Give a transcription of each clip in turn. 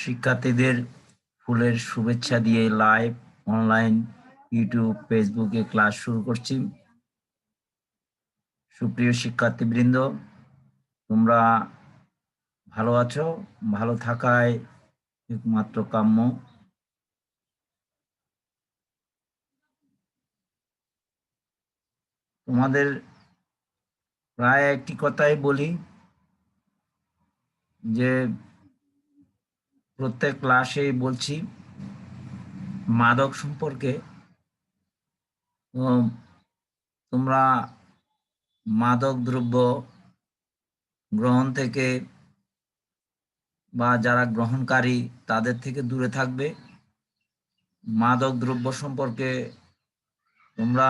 শিক্ষার্থীদের ফুলের শুভেচ্ছা দিয়ে লাইভ অনলাইন ইউটিউব ফেসবুকে ক্লাস শুরু করছি। সুপ্রিয় শিক্ষার্থীবৃন্দ, তোমরা ভালো আছো? ভালো থাকায় একমাত্র কাম্য। তোমাদের প্রায় একটি কথাই বলি, যে প্রত্যেক ক্লাসেই বলছি, মাদক সম্পর্কে তোমরা মাদক দ্রব্য গ্রহণ থেকে বা যারা গ্রহণকারী, তাদের থেকে দূরে থাকবে। মাদক দ্রব্য সম্পর্কে তোমরা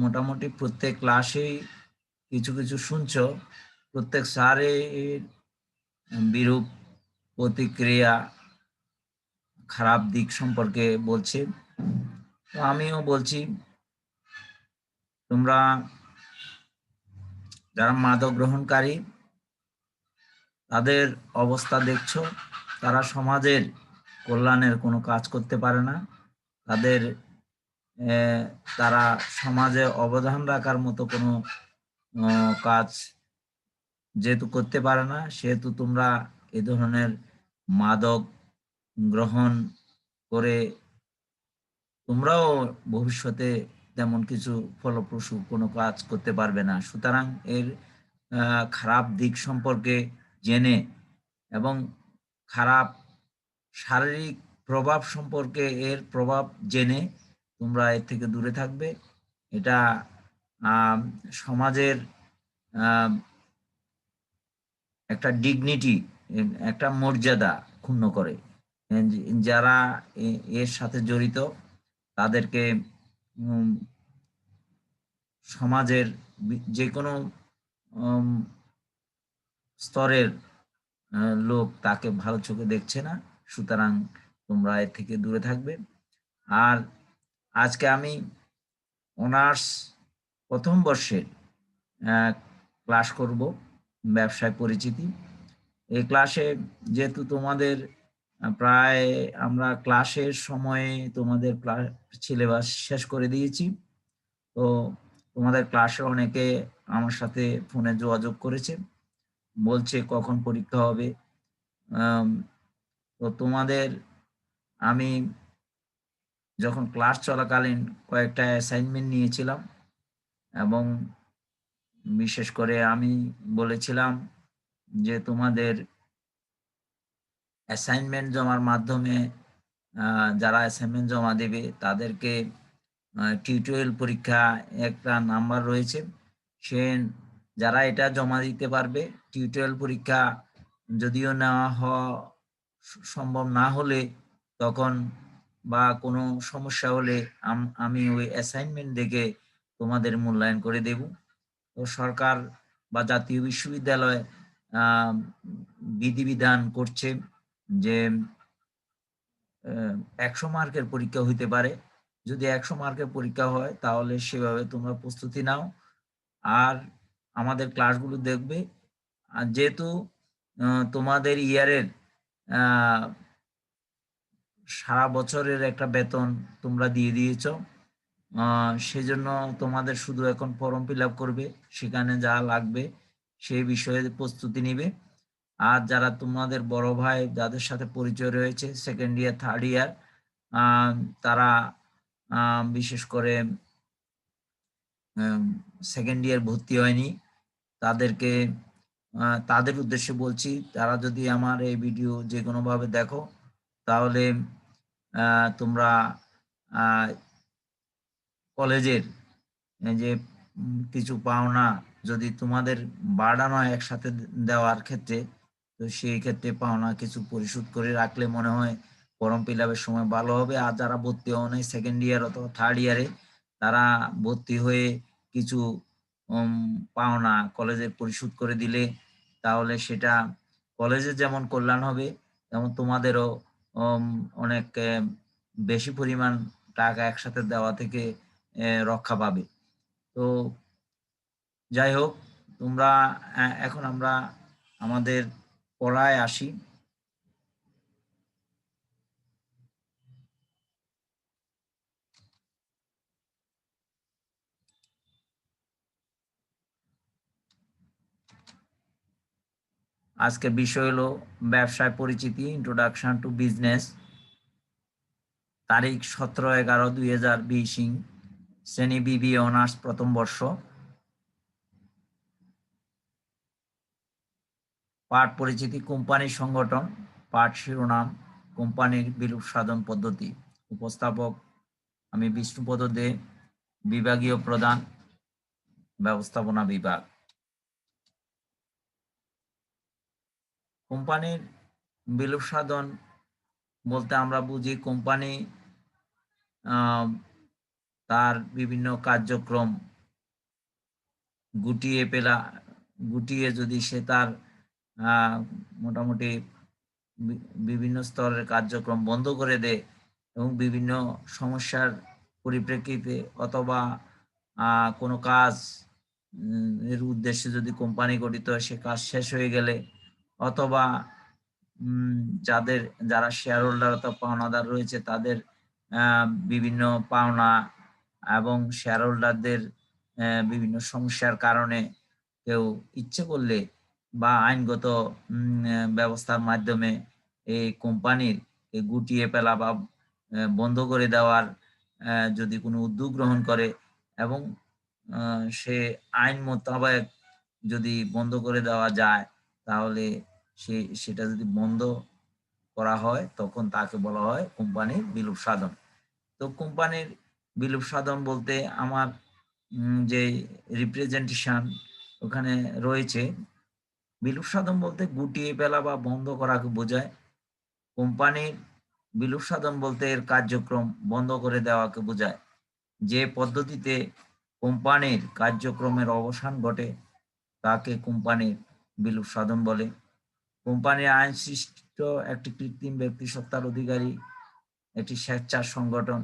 মোটামুটি প্রত্যেক ক্লাসেই কিছু কিছু শুনছো। প্রত্যেক এর বিরূপ প্রতিক্রিয়া খারাপ দিক সম্পর্কে বলছে। তো আমিও বলছি, তোমরা যারা মাদক গ্রহণকারী, তাদের অবস্থা দেখছ, তারা সমাজের কল্যাণের কোনো কাজ করতে পারে না। তাদের তারা সমাজে অবদান রাখার মতো কোনো কাজ যেহেতু করতে পারে না, সেহেতু তোমরা এ ধরনের মাদক গ্রহণ করে তোমরাও ভবিষ্যতে তেমন কিছু ফলপ্রসূ কোনো কাজ করতে পারবে না। সুতরাং এর খারাপ দিক সম্পর্কে জেনে এবং খারাপ শারীরিক প্রভাব সম্পর্কে এর প্রভাব জেনে তোমরা এর থেকে দূরে থাকবে। এটা সমাজের একটা ডিগনিটি একটা মর্যাদা ক্ষুণ্ণ করে। যারা এর সাথে জড়িত, তাদেরকে সমাজের যে কোনো স্তরের লোক তাকে ভালো চোখে দেখছে না, সুতরাং তোমরা এর থেকে দূরে থাকবে। আর আজকে আমি অনার্স প্রথম বর্ষের ক্লাস করব, ব্যবসায় পরিচিতি। এই ক্লাসে যেহেতু তোমাদের প্রায় আমরা ক্লাসের সময়ে তোমাদের সিলেবাস শেষ করে দিয়েছি। তো তোমাদের ক্লাসে অনেকে আমার সাথে ফোনে যোগাযোগ করেছে, বলছে কখন পরীক্ষা হবে। তো তোমাদের আমি যখন ক্লাস চলাকালীন কয়েকটা অ্যাসাইনমেন্ট নিয়েছিলাম এবং বিশেষ করে আমি বলেছিলাম যে তোমাদের অ্যাসাইনমেন্ট জমার মাধ্যমে যারা অ্যাসাইনমেন্ট জমা দেবে, তাদেরকে টিউটোরিয়াল পরীক্ষা একটা নাম্বার রয়েছে। সে, যারা এটা জমা দিতে পারবে টিউটোরিয়াল পরীক্ষা যদিও নেওয়া হওয়া সম্ভব না হলে তখন বা কোনো সমস্যা হলে আমি ওই অ্যাসাইনমেন্ট দেখে তোমাদের মূল্যায়ন করে দেব। তো সরকার বা জাতীয় বিশ্ববিদ্যালয় বিধিবিধান করছে। যে একশো মার্কের পরীক্ষা হইতে পারে। যদি একশো মার্কের পরীক্ষা হয়, তাহলে সেভাবে তোমরা প্রস্তুতি নাও। আর আমাদের ক্লাসগুলো দেখবে। আর যেহেতু তোমাদের ইয়ারের সারা বছরের একটা বেতন তোমরা দিয়ে দিয়েছ সেজন্য তোমাদের শুধু এখন ফর্ম ফিল করবে। সেখানে যা লাগবে, সেই বিষয়ে প্রস্তুতি নিবে। আর যারা তোমাদের বড় ভাই যাদের সাথে পরিচয় রয়েছে সেকেন্ড ইয়ার থার্ড ইয়ার তারা বিশেষ করে সেকেন্ড ইয়ার ভর্তি হয়নি, তাদেরকে তাদের উদ্দেশ্যে বলছি, তারা যদি আমার এই ভিডিও যে কোনোভাবে দেখো, তাহলে তোমরা কলেজের যে কিছু পাওনা যদি তোমাদের বাড়ানো একসাথে দেওয়ার ক্ষেত্রে তো সেই ক্ষেত্রে পাওনা কিছু পরিশোধ করে রাখলে মনে হয় ফর্ম ফিল আপের সময় ভালো হবে। আর যারা ভর্তি হওয়া নাই সেকেন্ড ইয়ার অথবা থার্ড ইয়ারে তারা ভর্তি হয়ে কিছু পাওনা কলেজে পরিশোধ করে দিলে তাহলে সেটা কলেজে যেমন কল্যাণ হবে, তেমন তোমাদেরও অনেক বেশি পরিমাণ টাকা একসাথে দেওয়া থেকে রক্ষা পাবে। তো যাই হোক, তোমরা এখন আমরা আমাদের পড়ায় আসি। আজকের বিষয় হলো ব্যবসায় পরিচিতি ইন্ট্রোডাকশন টু বিজনেস তারিখ সতেরো এগারো দুই হাজার বিশ শ্রেণি বিবি অনার্স প্রথম বর্ষ। পাঠ পরিচিতি কোম্পানি সংগঠন পাঠ শিরোনাম, কোম্পানির বিলুপ সাধন পদ্ধতি, উপস্থাপক, আমি বিষ্ণুপদ দে, বিভাগীয় প্রধান, ব্যবস্থাপনা বিভাগ। কোম্পানির বিলুপ সাধন বলতে আমরা বুঝি কোম্পানি তার বিভিন্ন কার্যক্রম গুটিয়ে পেলা, গুটিয়ে যদি সে তার মোটামুটি বিভিন্ন স্তরের কার্যক্রম বন্ধ করে দেয় এবং বিভিন্ন সমস্যার পরিপ্রেক্ষিতে অথবা কোনো কাজ এর উদ্দেশ্যে যদি কোম্পানি গঠিত সে কাজ শেষ হয়ে গেলে অথবা যাদের, যারা শেয়ার হোল্ডার অথবা পাওনাদার রয়েছে, তাদের বিভিন্ন পাওনা এবং শেয়ার হোল্ডারদের বিভিন্ন সমস্যার কারণে কেউ ইচ্ছে করলে বা আইনগত ব্যবস্থার মাধ্যমে এই কোম্পানির গুটিয়ে ফেলা বা বন্ধ করে দেওয়ার যদি কোনো উদ্যোগ গ্রহণ করে এবং সে আইন মোতাবেক যদি বন্ধ করে দেওয়া যায়, তাহলে সে, সেটা যদি বন্ধ করা হয়, তখন তাকে বলা হয় কোম্পানির বিলুপ সাধন। তো কোম্পানির বিলুপ সাধন বলতে আমার যে রিপ্রেজেন্টেশন ওখানে রয়েছে বিলুপ সাধন বলতে গুটিয়ে ফেলা বা বন্ধ করাকে বোঝায়। কোম্পানির বিলুপ সাধন বলতে এর কার্যক্রম বন্ধ করে দেওয়াকে বোঝায়। যে পদ্ধতিতে কোম্পানির কার্যক্রমের অবসান ঘটে, তাকে কোম্পানির বিলুপ সাধন বলে। কোম্পানির আইন সৃষ্ট একটি কৃত্রিম ব্যক্তি সত্তার অধিকারী, একটি স্বেচ্ছার সংগঠন।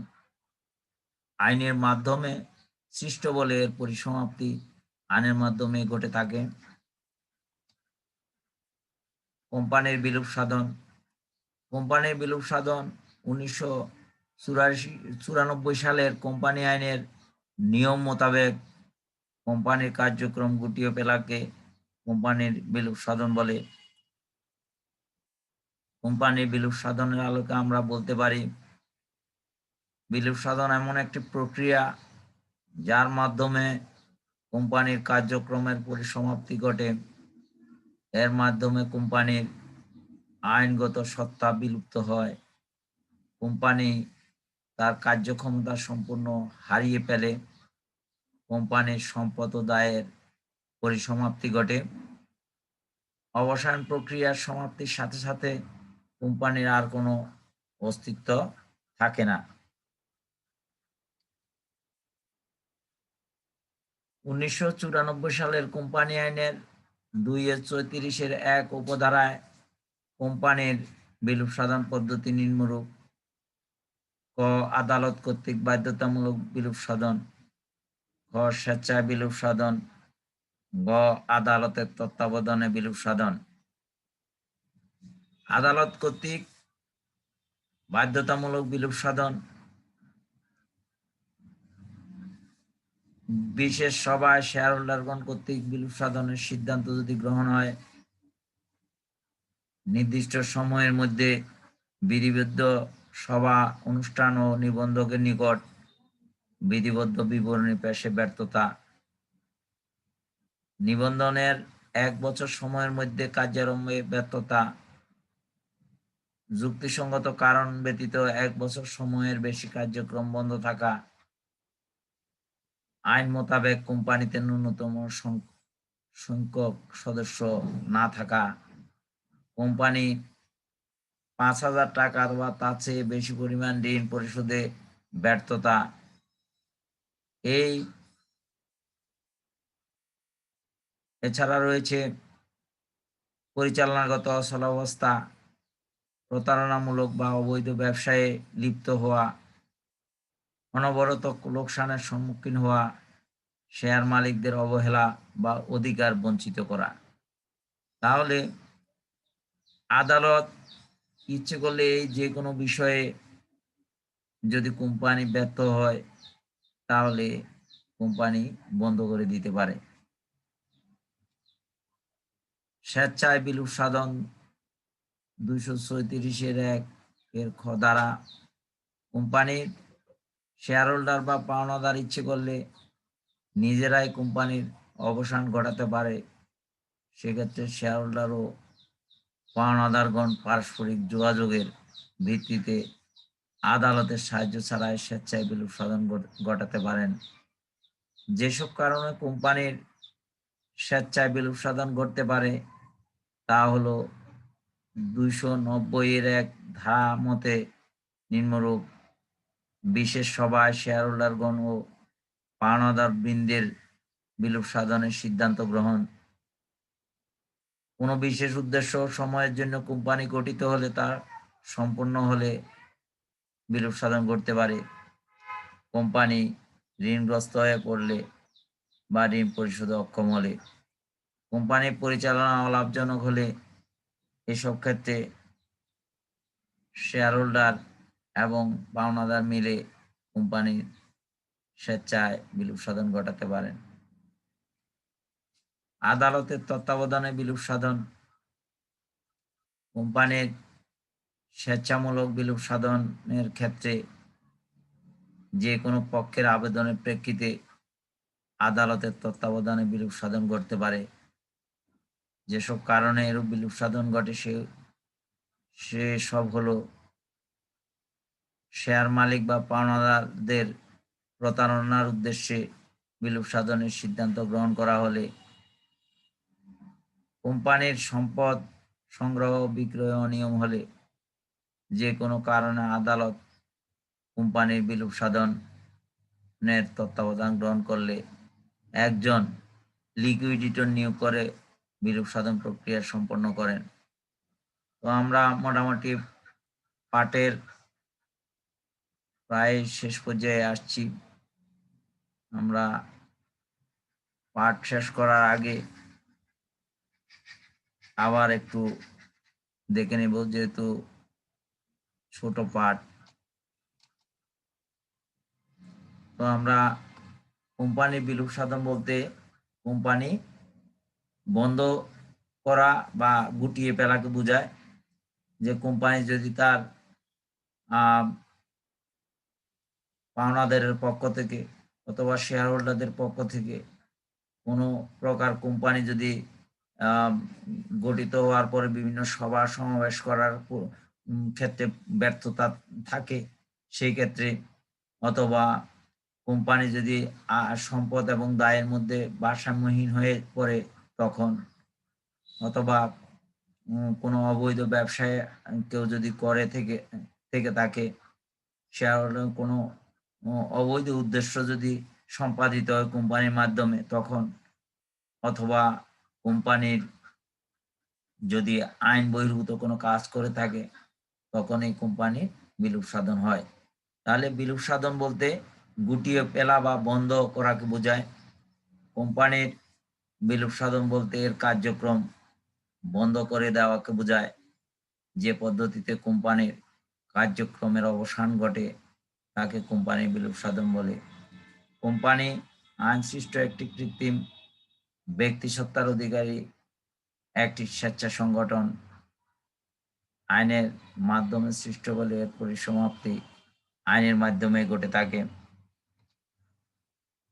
আইনের মাধ্যমে সৃষ্ট বলে এর পরিসমাপ্তি আইনের মাধ্যমে ঘটে থাকে। কোম্পানির বিলুপ সাধন। কোম্পানির বিলুপ সাধন উনিশশো চুরাশি, চুরানব্বই সালের কোম্পানি আইনের নিয়ম মোতাবেক কোম্পানির কার্যক্রম গুটিয়ে পেলাকে কোম্পানির বিলুপ সাধন বলে। কোম্পানির বিলুপ সাধনের আলোকে আমরা বলতে পারি বিলুপ সাধন এমন একটি প্রক্রিয়া যার মাধ্যমে কোম্পানির কার্যক্রমের পরিসমাপ্তি ঘটে। এর মাধ্যমে কোম্পানির আইনগত সত্তা বিলুপ্ত হয়। কোম্পানি তার কার্যক্ষমতা সম্পূর্ণ হারিয়ে ফেলে। কোম্পানির সম্পদ দায়ের পরিসমাপ্তি ঘটে। অবসান প্রক্রিয়ার সমাপ্তির সাথে সাথে কোম্পানির আর কোনো অস্তিত্ব থাকে না। উনিশশো চুরানব্বই সালের কোম্পানি আইনের দুই এর চৌত্রিশের এক উপধারায় কোম্পানির বিলুপ সাধন পদ্ধতি নিম্নরূপ। ক, আদালত কর্তৃক বাধ্যতামূলক বিলুপ সাধন। খ স্বেচ্ছায় বিলুপ সাধন। গ, আদালতের তত্ত্বাবধানে বিলুপ সাধন। আদালত কর্তৃক বাধ্যতামূলক বিলুপ সাধন। বিশেষ সভায় শেয়ার হোল্ডারগণ কর্তৃক বিলুপ সাধনের সিদ্ধান্ত যদি গ্রহণ হয়, নির্দিষ্ট সময়ের মধ্যে বিধিবদ্ধ সভা, অনুষ্ঠান ও নিবন্ধকের নিকট বিধিবদ্ধ বিবরণী পেশে ব্যর্থতা। নিবন্ধনের এক বছর সময়ের মধ্যে কার্যারম্ভে ব্যর্থতা। যুক্তিসঙ্গত কারণ ব্যতীত এক বছর সময়ের বেশি কার্যক্রম বন্ধ থাকা। আইন মোতাবেক কোম্পানিতে ন্যূনতম সংখ্যক সদস্য না থাকা কোম্পানি পাঁচ হাজার টাকা বা তার চেয়ে বেশি পরিমাণ ঋণ পরিশোধে ব্যর্থতা। এই এছাড়া রয়েছে পরিচালনাগত অবস্থা প্রতারণামূলক বা অবৈধ ব্যবসায়ে লিপ্ত হওয়া অনবরত লোকসানের সম্মুখীন হওয়া শেয়ার মালিকদের অবহেলা বা অধিকার বঞ্চিত করা। তাহলে আদালত ইচ্ছে করলে এই যে কোনো বিষয়ে যদি কোম্পানি ব্যর্থ হয়, তাহলে কোম্পানি বন্ধ করে দিতে পারে। স্বেচ্ছায় বিলুপ সাধন দুইশো ছয়ত্রিশের এক এর দ্বারা কোম্পানির শেয়ার হোল্ডার বা পাওনাদার ইচ্ছে করলে নিজেরাই কোম্পানির অবসান ঘটাতে পারে। সেক্ষেত্রে শেয়ার হোল্ডার ও পাওনাদারগণ পারস্পরিক যোগাযোগের ভিত্তিতে আদালতের সাহায্য ছাড়াই স্বেচ্ছায় বিলুপ সাধন ঘট- ঘটাতে পারেন। যেসব কারণে কোম্পানির স্বেচ্ছায় বিলুপ সাধন ঘটতে পারে, তা হলো দুইশো নব্বই এর এক ধারা মতে নিম্নরূপ। বিশেষ সভায় শেয়ার হোল্ডারগণ ও পাওনাদার বৃন্দের বিলুপ সাধনের সিদ্ধান্ত গ্রহণ। কোনো বিশেষ উদ্দেশ্য সময়ের জন্য কোম্পানি গঠিত হলে তা সম্পূর্ণ হলে বিলুপ সাধন করতে পারে। কোম্পানি ঋণগ্রস্ত হয়ে পড়লে বা ঋণ পরিশোধে অক্ষম হলে। কোম্পানি পরিচালনা অলাভজনক হলে এসব ক্ষেত্রে শেয়ার হোল্ডার এবং পাওনাদার মিলে কোম্পানির স্বেচ্ছায় বিলুপ সাধন ঘটাতে পারেন। আদালতের তত্ত্বাবধানে বিলুপ সাধন। কোম্পানির স্বেচ্ছামূলক বিলুপ সাধনের ক্ষেত্রে যে কোনো পক্ষের আবেদনের প্রেক্ষিতে আদালতের তত্ত্বাবধানে বিলুপ সাধন করতে পারে। যেসব কারণে এরূপ বিলুপ সাধন ঘটে সে সব হলো শেয়ার মালিক বা পাওনাদারদের প্রতারণার উদ্দেশ্যে বিলুপ সাধনের সিদ্ধান্ত গ্রহণ করা হলে কোম্পানির সম্পদ সংগ্রহ বিক্রয় অনিয়ম হলে যে কোনো কারণে আদালত কোম্পানির বিলুপ সাধনের তত্ত্বাবধান গ্রহণ করলে একজন লিকুইডিটর নিয়োগ করে বিলুপ সাধন প্রক্রিয়া সম্পন্ন করেন। তো আমরা মোটামুটি পাটের প্রায় শেষ পর্যায়ে আসছি। আমরা পাঠ শেষ করার আগে আবার একটু দেখে নেব যেহেতু ছোট পাঠ। তো আমরা কোম্পানি বিলুপ সাধন বলতে কোম্পানি বন্ধ করা বা গুটিয়ে ফেলাকে বোঝায়। যে কোম্পানি যদি তার পাওনাদারের পক্ষ থেকে অথবা শেয়ার হোল্ডারদের পক্ষ থেকে কোনো প্রকার কোম্পানি যদি গঠিত হওয়ার পরে বিভিন্ন সভা সমাবেশ করার ক্ষেত্রে ব্যর্থতা থাকে, সেই ক্ষেত্রে অথবা কোম্পানি যদি সম্পদ এবং দায়ের মধ্যে ভারসাম্যহীন হয়ে পড়ে তখন, অথবা কোনো অবৈধ ব্যবসায় কেউ যদি করে থেকে থেকে থাকে শেয়ার হোল্ডার কোনো অবৈধ উদ্দেশ্য যদি সম্পাদিত হয় কোম্পানির মাধ্যমে, তখন অথবা কোম্পানির যদি আইন বহির্ভূত কোনো কাজ করে থাকে তখন এই কোম্পানি বিলুপ সাধন হয়। তাহলে বিলুপ সাধন বলতে গুটিয়ে পেলা বা বন্ধ করাকে বোঝায়। কোম্পানির বিলুপ সাধন বলতে এর কার্যক্রম বন্ধ করে দেওয়াকে বোঝায়। যে পদ্ধতিতে কোম্পানির কার্যক্রমের অবসান ঘটে তাকে কোম্পানি বিলুপ সাধন বলে। কোম্পানি আইনসৃষ্ট একটি কৃত্রিম ব্যক্তি সত্তার অধিকারী, একটি স্বেচ্ছা সংগঠন আইনের মাধ্যমে সৃষ্ট বলে এর পরিসমাপ্তি আইনের মাধ্যমে ঘটে থাকে।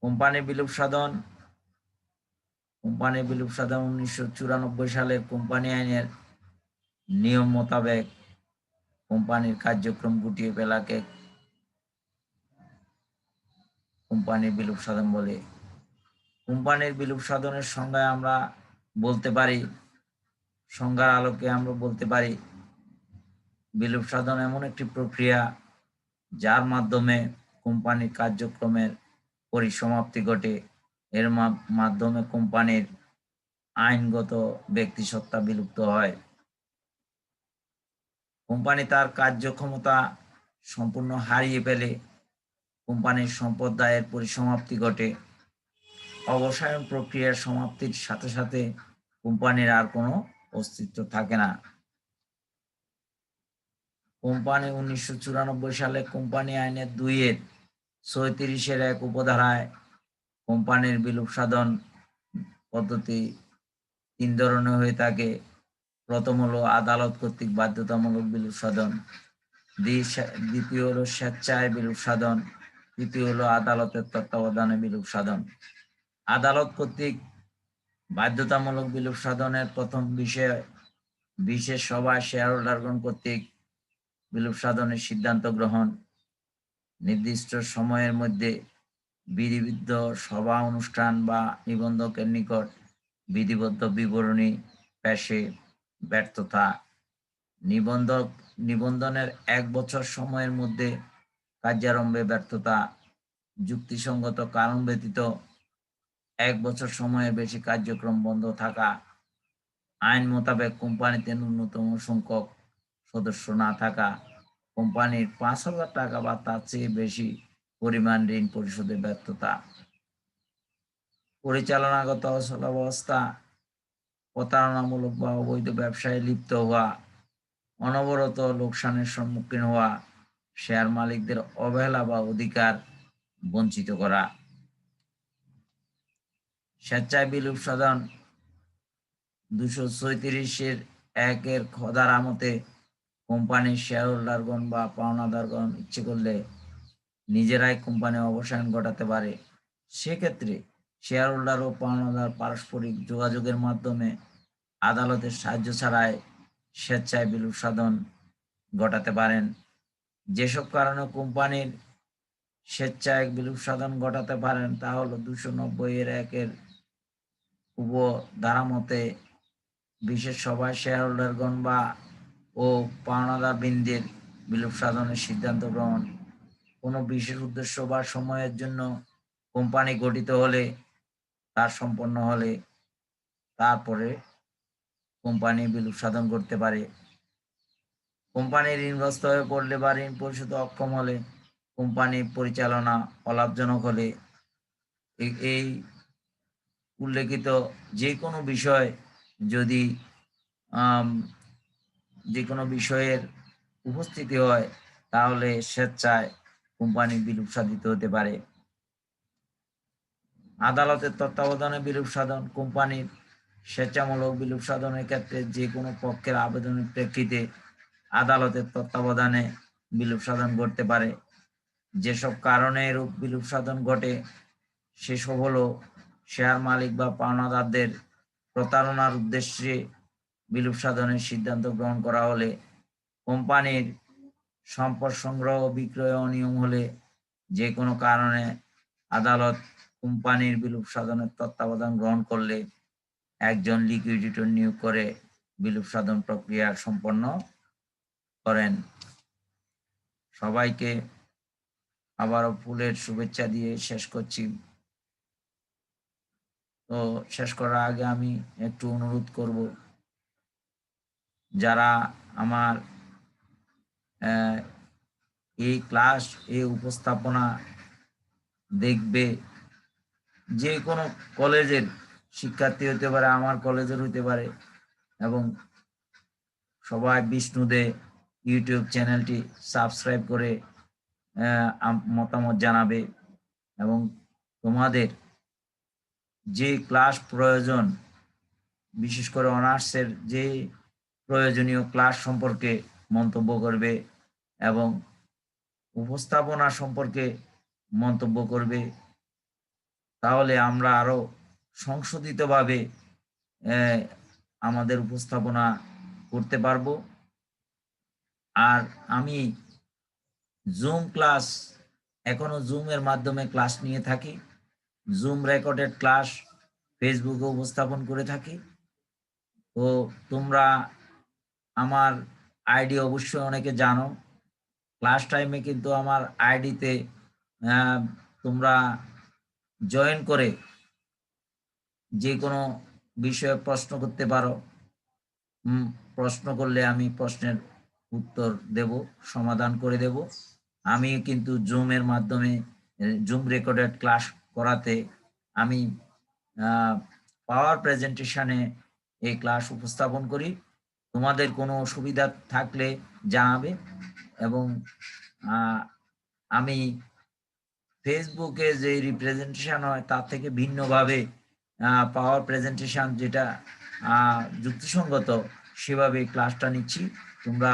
কোম্পানি বিলুপ সাধন, কোম্পানি বিলুপ সাধন উনিশশো চুরানব্বই সালের কোম্পানি আইনের নিয়ম মোতাবেক কোম্পানির কার্যক্রম গুটিয়ে ফেলাকে কোম্পানির বিলুপ সাধন বলে। কোম্পানির বিলুপ সাধনের সংজ্ঞায় আমরা বলতে পারি, সংজ্ঞার আলোকে আমরা বলতে পারি, বিলুপ সাধন এমন একটি প্রক্রিয়া যার মাধ্যমে কোম্পানির কার্যক্রমের পরিসমাপ্তি ঘটে। এর মাধ্যমে কোম্পানির আইনগত ব্যক্তিসত্তা বিলুপ্ত হয়। কোম্পানি তার কার্যক্ষমতা সম্পূর্ণ হারিয়ে ফেলে। কোম্পানির সম্পদ দায়ের পরিসমাপ্তি ঘটে। অবসায়ন প্রক্রিয়ার সমাপ্তির সাথে সাথে কোম্পানির আর কোনো অস্তিত্ব থাকে না। কোম্পানি উনিশশো চুরানব্বই সালে কোম্পানি আইনের দুইয়ের ছয়ত্রিশের এক উপধারায় কোম্পানির বিলুপ সাধন পদ্ধতি তিন ধরনের হয়ে থাকে। প্রথম হলো আদালত কর্তৃক বাধ্যতামূলক বিলুপ সাধন দ্বিতীয় হলো স্বেচ্ছায় বিলুপ সাধন তৃতীয় হলো আদালতের তত্ত্বাবধানে বিলুপ সাধন। আদালত কর্তৃক বাধ্যতামূলক বিলুপ সাধনের প্রথম বিষয়, বিশেষ সভায় শেয়ার হোল্ডারগণ কর্তৃক বিলুপ সাধনের সিদ্ধান্ত গ্রহণ। নির্দিষ্ট সময়ের মধ্যে বিধিবিদ্ধ সভা, অনুষ্ঠান বা নিবন্ধকের নিকট বিধিবদ্ধ বিবরণী পেশে ব্যর্থতা। নিবন্ধক, নিবন্ধনের এক বছর সময়ের মধ্যে কার্যারম্ভে ব্যর্থতা, যুক্তিসঙ্গত কারণ ব্যতীত এক বছর সময়ের বেশি কার্যক্রম বন্ধ থাকা, আইন মোতাবেক কোম্পানিতে ন্যূনতম সংখ্যক সদস্য না থাকা, কোম্পানির পাঁচ হাজার টাকা বা তার চেয়ে বেশি পরিমাণ ঋণ পরিশোধে ব্যর্থতা, পরিচালনাগত অবস্থা প্রতারণামূলক বা অবৈধ ব্যবসায় লিপ্ত হওয়া, অনবরত লোকসানের সম্মুখীন হওয়া শেয়ার মালিকদের অবহেলা বা অধিকার বঞ্চিত করা। স্বেচ্ছায় বিলুপ সাধন দুশো ছয়ত্রিশের একের খদার আমতে কোম্পানির শেয়ার হোল্ডারগণ বা পাওনাদারগণ ইচ্ছে করলে নিজেরাই কোম্পানি অবসান ঘটাতে পারে। সেক্ষেত্রে শেয়ার হোল্ডার ও পাওনাদার পারস্পরিক যোগাযোগের মাধ্যমে আদালতের সাহায্য ছাড়াই স্বেচ্ছায় বিলুপ সাধন ঘটাতে পারেন। যেসব কারণে কোম্পানির স্বেচ্ছায় বিলুপ সাধন ঘটাতে পারেন, তা হলো দুশো নব্বই এর একের উপ ধারা মতে বিশেষ সভায় শেয়ার হোল্ডারগণ বা ও পাওনাদার বৃন্দের বিলুপ সাধনের সিদ্ধান্ত গ্রহণ। কোনো বিশেষ উদ্দেশ্য বা সময়ের জন্য কোম্পানি গঠিত হলে তার সম্পন্ন হলে তারপরে কোম্পানি বিলুপ সাধন করতে পারে। কোম্পানি ঋণগ্রস্ত হয়ে পড়লে বা ঋণ পরিশোধে অক্ষম হলে কোম্পানি পরিচালনা অলাভজনক হলে এই উল্লেখিত যে কোনো বিষয় যদি যে কোনো বিষয়ের উপস্থিতি হয়, তাহলে স্বেচ্ছায় কোম্পানি বিলুপ সাধিত হতে পারে। আদালতের তত্ত্বাবধানে বিলুপ সাধন, কোম্পানির স্বেচ্ছামূলক বিলুপ সাধনের ক্ষেত্রে যে কোনো পক্ষের আবেদনের প্রেক্ষিতে আদালতের তত্ত্বাবধানে বিলুপ সাধন করতে পারে। যেসব কারণে এরূপ বিলুপ সাধন ঘটে, সেসব হলো শেয়ার মালিক বা পাওনাদারদের প্রতারণার উদ্দেশ্যে বিলুপ সাধনের সিদ্ধান্ত গ্রহণ করা হলে কোম্পানির সম্পদ সংগ্রহ, বিক্রয় অনিয়ম হলে যে কোনো কারণে আদালত কোম্পানির বিলুপ সাধনের তত্ত্বাবধান গ্রহণ করলে একজন লিকুইডিটর নিয়োগ করে বিলুপ সাধন প্রক্রিয়া সম্পন্ন করেন। সবাইকে আবারও ফুলের শুভেচ্ছা দিয়ে শেষ করছি। তো শেষ করার আগে আমি একটু অনুরোধ করব, যারা আমার এই ক্লাস, এই উপস্থাপনা দেখবে, যে কোনো কলেজের শিক্ষার্থী হতে পারে, আমার কলেজের হতে পারে, এবং সবাই বিষ্ণুদে ইউটিউব চ্যানেলটি সাবস্ক্রাইব করে মতামত জানাবে এবং তোমাদের যে ক্লাস প্রয়োজন, বিশেষ করে অনার্সের যে প্রয়োজনীয় ক্লাস সম্পর্কে মন্তব্য করবে এবং উপস্থাপনা সম্পর্কে মন্তব্য করবে, তাহলে আমরা আরও সংশোধিতভাবে আমাদের উপস্থাপনা করতে পারব। আর আমি জুম ক্লাস এখনও জুমের মাধ্যমে ক্লাস নিয়ে থাকি। জুম রেকর্ডেড ক্লাস ফেসবুকে উপস্থাপন করে থাকি। তো তোমরা আমার আইডি অবশ্যই অনেকে জানো। ক্লাস টাইমে কিন্তু আমার আইডিতে তোমরা জয়েন করে যে কোনো বিষয়ে প্রশ্ন করতে পারো। প্রশ্ন করলে আমি প্রশ্নের উত্তর দেব, সমাধান করে দেব। আমি কিন্তু জুমের মাধ্যমে জুম রেকর্ডেড ক্লাস করাতে আমি পাওয়ার প্রেজেন্টেশনে এই ক্লাস উপস্থাপন করি। তোমাদের কোনো অসুবিধা থাকলে জানাবে এবং আমি ফেসবুকে যে রিপ্রেজেন্টেশন হয় তার থেকে ভিন্নভাবে পাওয়ার প্রেজেন্টেশন যেটা যুক্তিসঙ্গত সেভাবে ক্লাসটা নিচ্ছি। তোমরা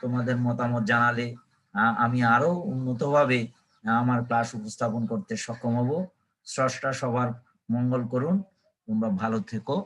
তোমাদের মতামত জানালে আমি আরও উন্নতভাবে আমার ক্লাস উপস্থাপন করতে সক্ষম হব। স্রষ্টা সবার মঙ্গল করুন। তোমরা ভালো থেকো।